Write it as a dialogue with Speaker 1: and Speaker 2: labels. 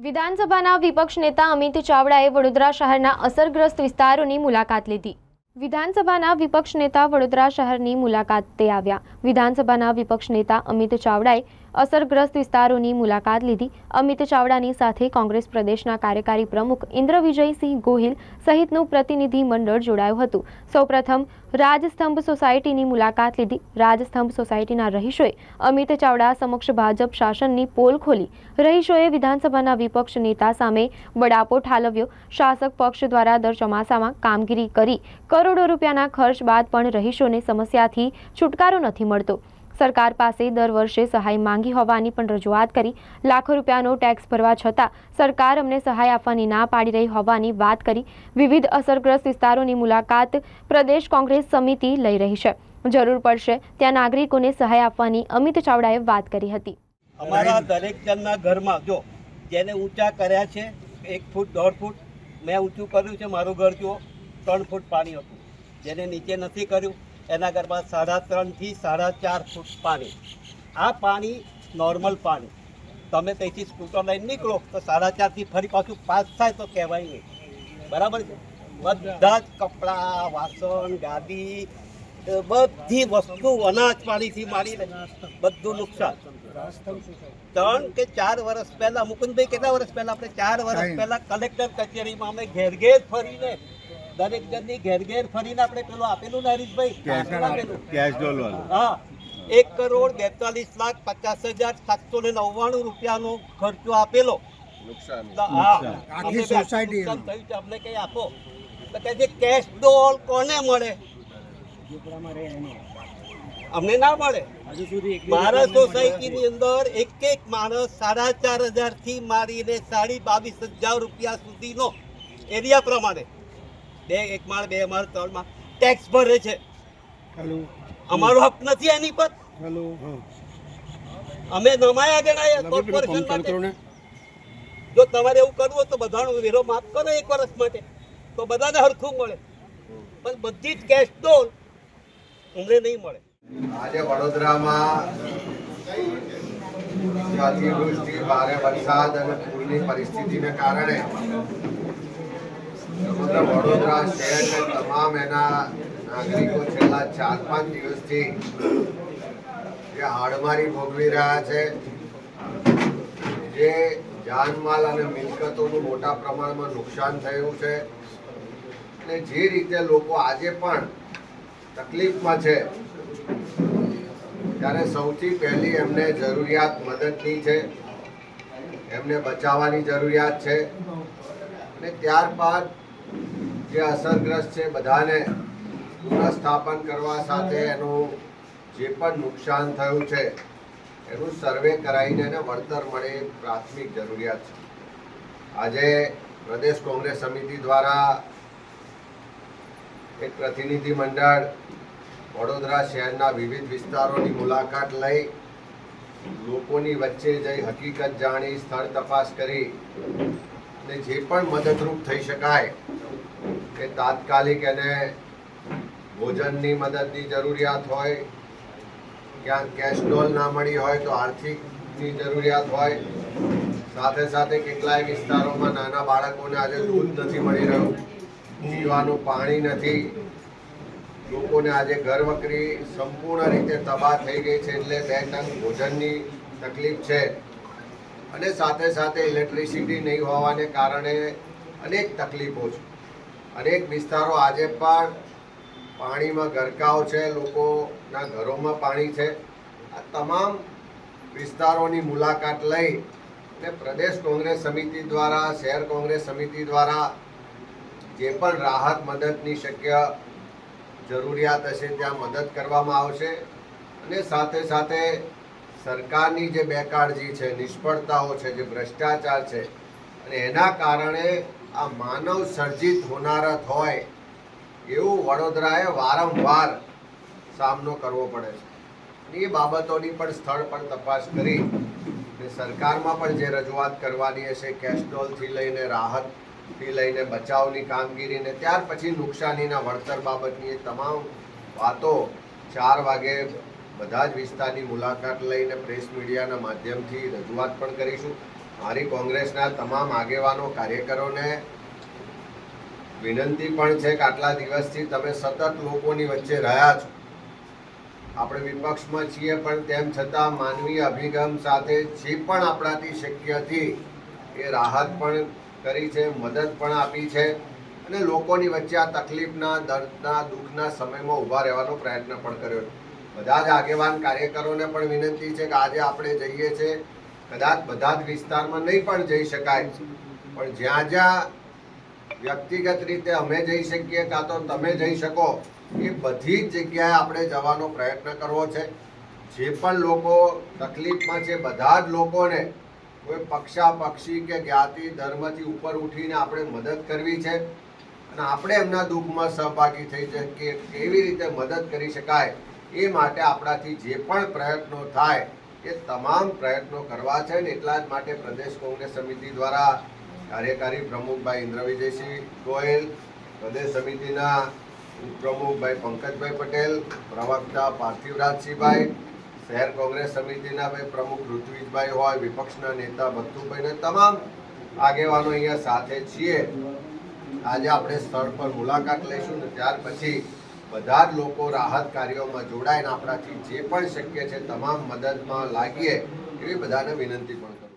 Speaker 1: વિધાનસભાના વિપક્ષ નેતા અમિત ચાવડાએ વડોદરા શહેરના અસરગ્રસ્ત વિસ્તારોની મુલાકાત લીધી. વિધાનસભાના વિપક્ષ નેતા વડોદરા શહેરની મુલાકાતે આવ્યા. વિધાનસભાના વિપક્ષ નેતા અમિત ચાવડાએ અસરગ્રસ્ત વિસ્તારોની મુલાકાત લીધી. અમિત ચાવડાની સાથે કોંગ્રેસ પ્રદેશના કાર્યકારી પ્રમુખ ઇન્દ્ર વિજયસિંહ ગોહિલ સહિતનું પ્રતિનિધિ મંડળ જોડાયું હતું. સૌપ્રથમ રાજસ્તંભ સોસાયટીની મુલાકાત લીધી. રાજસ્તંભ સોસાયટીના રહીશોએ અમિત ચાવડા સમક્ષ ભાજપ શાસનની પોલ ખોલી. રહીશોએ વિધાનસભાના વિપક્ષ નેતા સામે બડાપો ઠાલવ્યો. શાસક પક્ષ દ્વારા દર ચોમાસામાં કામગીરી કરી કરોડો રૂપિયાના ખર્ચ બાદ પણ રહીશોને સમસ્યાથી છુટકારો નથી મળતો. સરકાર પાસે દર વર્ષે સહાય માંગી હોવાની પણ રજૂઆત કરી. લાખો રૂપિયાનો ટેક્સ ભરવા છતાં સરકાર અમને સહાય આપવાની ના પાડી રહી હોવાની વાત કરી. વિવિધ અસરગ્રસ્ત વિસ્તારોની મુલાકાત પ્રદેશ કોંગ્રેસ સમિતિ લઈ રહી છે. જરૂર પડશે ત્યાં નાગરિકોને સહાય આપવાની અમિત ચાવડાએ વાત કરી હતી.
Speaker 2: અમારા દરેક જણના ઘરમાં જો જેને ઊંચા કર્યા છે, એક ફૂટ, દોઢ ફૂટ, મેં ઊંચું કર્યું છે, મારું ઘર જુઓ, ત્રણ ફૂટ પાણી હતું. જેને નીચે નથી કર્યું એના ઘરમાં સાડા ત્રણથી સાડા ચાર ફૂટ પાણી. આ પાણી નોર્મલ પાણી. તમે ત્યાંથી સ્કૂટર લઈને નીકળો તો સાડા ચારથી ફરી પાછું પાસ થાય તો કહેવાય નહીં. બરાબર છે? બધા જ કપડાં વાસણ ગાદી બધી વસ્તુ અનાજ પાણીથી માંડીને બધું નુકસાન. ત્રણ કે ચાર વર્ષ પહેલા મુકુંદભાઈ કેટલા વર્ષ પહેલા? આપણે ચાર વર્ષ પહેલા કલેક્ટર કચેરીમાં અમે ઘેર ઘેર ફરીને દરેક જણની ઘેર ઘેર ફરીને આપણે પેલું આપેલું ને હરીશભાઈ?
Speaker 3: કેશ ડોલ
Speaker 2: હા. એક કરોડ બેતાલીસ લાખ પચાસ હજાર સાતસો ને નવ્વાણું રૂપિયાનો ખર્ચો આપેલો.
Speaker 3: નુકસાન.
Speaker 4: આખી સોસાયટી
Speaker 2: થયું છે, અમને કંઈ આપો. તો કહે છે કેશ ડોલ કોને મળે? અમને ના મળે. મારા સોસાયટીની અંદર એક એક માણસ સાડા ચાર હજારથી મારીને સાડી બાવીસ હજાર રૂપિયા સુધીનો એરિયા પ્રમાણે બે એક માળ બે માળ ત્રણ માળ. ટેક્સ ભરે છે.
Speaker 4: હેલો.
Speaker 2: અમારો હક નથી એની પર.
Speaker 4: હેલો.
Speaker 2: અમે નમાયા ગણાયા કોર્પોરેશન માટે. જો તમારે એવું કરવું હોય તો બધાનો વેરો માફ કરો એક વર્ષ માટે. તો બધાને હરખું મળે. પણ બધી જ કેશ તો અમને નહીં મળે.
Speaker 3: આજે વડોદરામાં અતિવૃષ્ટિ ભારે વરસાદ અને પૂરની પરિસ્થિતિને કારણે વડોદરા શહેરના તમામ એના નાગરિકો છેલ્લા ચાર પાંચ દિવસથી જે હાડમારી ભોગવી રહ્યા છે, જે જાનમાલ અને મિલકતોનું મોટા પ્રમાણમાં નુકસાન થયું છે અને જે રીતે લોકો આજે પણ તકલીફમાં છે, ત્યારે સૌથી પહેલી એમને જરૂરિયાત મદદની છે, એમને બચાવવાની જરૂરિયાત છે, અને ત્યારબાદ જે અસરગ્રસ્ત છે, બધાને પુનઃસ્થાપન કરવા સાથે એનું જે પણ નુકસાન થયું છે, એનું સર્વે કરાવીને એને વળતર મળે એ પ્રાથમિક જરૂરિયાત છે. આજે પ્રદેશ કોંગ્રેસ સમિતિ દ્વારા એક પ્રતિનિધિ મંડળ વડોદરા શહેરના વિવિધ વિસ્તારોની મુલાકાત લઈ લોકોની વચ્ચે જઈ હકીકત જાણી, સ્થળ તપાસ કરી અને જે પણ મદદરૂપ થઈ શકાય કે તાત્કાલિક એને ભોજનની મદદની જરૂરિયાત હોય, ક્યાંક કેશ ના મળી હોય તો આર્થિકની જરૂરિયાત હોય. સાથે સાથે કેટલાય વિસ્તારોમાં નાના બાળકોને આજે દૂધ નથી મળી રહ્યું, પીવાનું પાણી નથી. લોકોને આજે ઘર વકરી સંપૂર્ણ રીતે તબાહ થઈ ગઈ છે એટલે બે ટંક ભોજનની તકલીફ છે. અને સાથે સાથે ઇલેક્ટ્રિસિટી નહીં હોવાને કારણે અનેક તકલીફો છે. અનેક વિસ્તારો આજે પણ પાણીમાં ગરકાવ છે, લોકોના ઘરોમાં પાણી છે. આ તમામ વિસ્તારોની મુલાકાત લઈ અને પ્રદેશ કોંગ્રેસ સમિતિ દ્વારા, શહેર કોંગ્રેસ સમિતિ દ્વારા જે પણ રાહત મદદની શક્ય જરૂરિયાત હશે ત્યાં મદદ કરવામાં આવશે. અને સાથે સાથે સરકારની જે બેકાળજી છે, નિષ્ફળતાઓ છે, જે ભ્રષ્ટાચાર છે અને એના કારણે આ માનવ સર્જિત હોનારત હોય એવું વડોદરાએ વારંવાર સામનો કરવો પડે છે. એ બાબતોની પણ સ્થળ પર તપાસ કરી અને સરકારમાં પણ જે રજૂઆત કરવાની હશે કેસ્ટ્રોલથી લઈને રાહતથી લઈને બચાવની કામગીરીને ત્યાર પછી નુકસાનીના વળતર બાબતની એ તમામ વાતો ચાર વાગે બધા જ વિસ્તારની મુલાકાત લઈને પ્રેસ મીડિયાના માધ્યમથી રજૂઆત પણ કરીશું. મારી કોંગ્રેસના તમામ આગેવાનો કાર્યકરોને વિનંતી પણ છે કે આટલા દિવસથી તમે સતત લોકોની વચ્ચે રહ્યા છો. આપણે વિપક્ષમાં છીએ, પણ તેમ છતાં માનવીય અભિગમ સાથે જે પણ આપણાથી શક્ય હતી, એ રાહત પણ કરી છે, મદદ પણ આપી છે અને લોકોની વચ્ચે આ તકલીફના, દર્દના, દુઃખના સમયમાં ઊભા રહેવાનો પ્રયત્ન પણ કર્યો બધા જ આગેવાન કાર્યકરોને પણ વિનંતી છે કે આજે આપણે જઈએ છીએ કદાચ બધા જ વિસ્તારમાં નહીં પણ જઈ શકાય. પણ જ્યાં જ્યાં વ્યક્તિગત રીતે અમે જઈ શકીએ, કાં તો તમે જઈ શકો, એ બધી જ જગ્યાએ આપણે જવાનો પ્રયત્ન કરવો છે. જે પણ લોકો તકલીફમાં છે, બધા જ લોકોને કોઈ પક્ષાપક્ષી કે જ્ઞાતિ, ધર્મથી ઉપર ઉઠીને આપણે મદદ કરવી છે. અને આપણે એમના દુઃખમાં સહભાગી થઈ છે કે કેવી રીતે મદદ કરી શકાય એ માટે આપણાથી જે પણ પ્રયત્નો થાય એ તમામ પ્રયત્નો કરવા છે ને એટલા જ માટે પ્રદેશ કોંગ્રેસ સમિતિ દ્વારા કાર્યકારી પ્રમુખભાઈ ઇન્દ્ર વિજયસિંહ ગોયલ, પ્રદેશ સમિતિના ઉપપ્રમુખભાઈ પંકજભાઈ પટેલ, પ્રવક્તા પાર્થિવરાજસિંહભાઈ, શહેર કોંગ્રેસ સમિતિના ભાઈ પ્રમુખ ઋત્વિજભાઈ હોય, વિપક્ષના નેતા ભત્તુભાઈને તમામ આગેવાનો અહીંયા સાથે છીએ. આજે આપણે સ્થળ પર મુલાકાત લઈશું ને ત્યાર પછી બધા જ લોકો રાહત કાર્યોમાં જોડાઈને આપણાથી જે પણ શક્ય છે, તમામ મદદમાં લાગીએ, એવી બધાને વિનંતી પણ